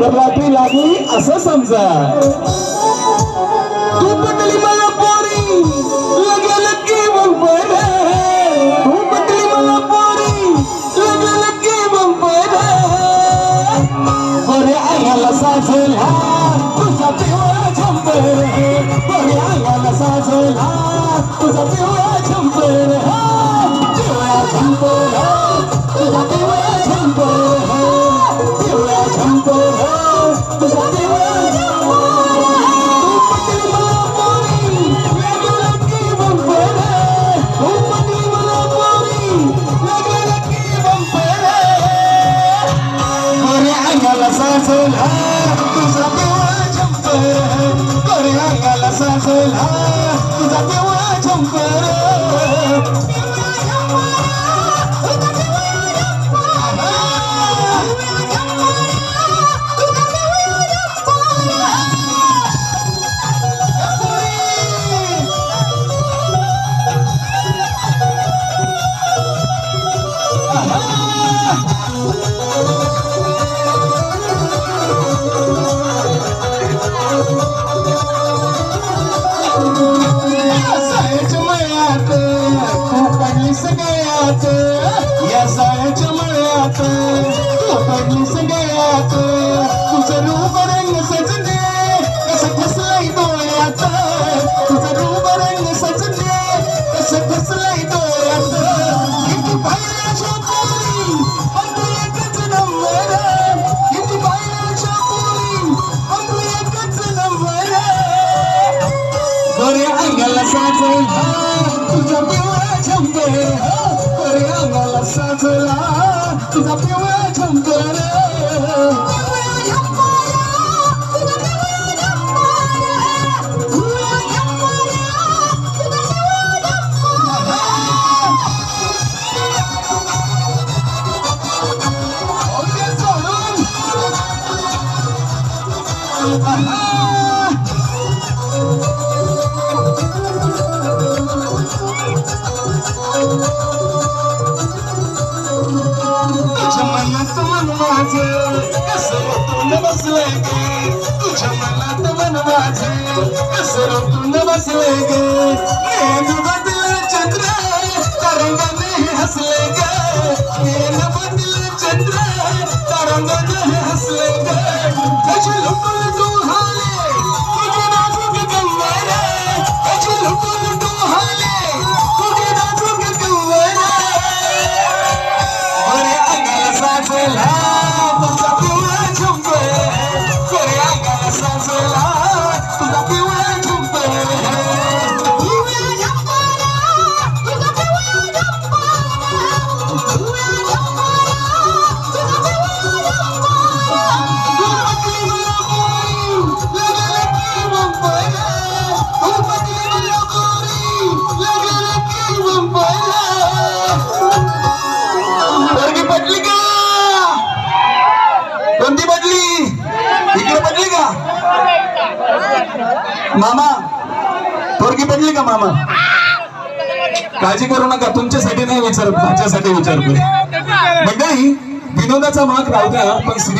Lottery लागली असं समजा. तू पटली मला पोरी लागेल की बंपर तू पटली मला पोरी लागेल की बंपर बरे आयाला साजला तुझा पिवळा झंपर बरे आयाला साजला तुझा पिवळा झंपर पिवळा झंपर साजला तुझा पिवळा झंपर अंगाला साजला तुझा झंपर परीस गया थे या सायच मया थे वो परीस गया थे तुझे रूप रंग सजने कसं कसलाई डोळ्यात तुझे रूप रंग सजने कसं कसलाई डोळ्यात किती पाहिल्याच्या पोरी अंतू एकच नंबर किती पाहिल्याच्या पोरी अंतू एकच नंबर गोऱ्या अंगाला साजेल तुझ्या पिऊ झंपर तुझा पिवळा झंपर तुझ्या मनात बसलंय गे तुझ्या मनात मन माझं कसं बदल चंद्र तरंगाने हसले गे नेन बदले चंद्र तरंगाने Gracias. मामा पोरगी पडली का मामा? काळजी करू नका तुमच्यासाठी नाही विचारत माझ्यासाठी विचारतोय. मंडळी विनोदाचा माग राहू द्या पण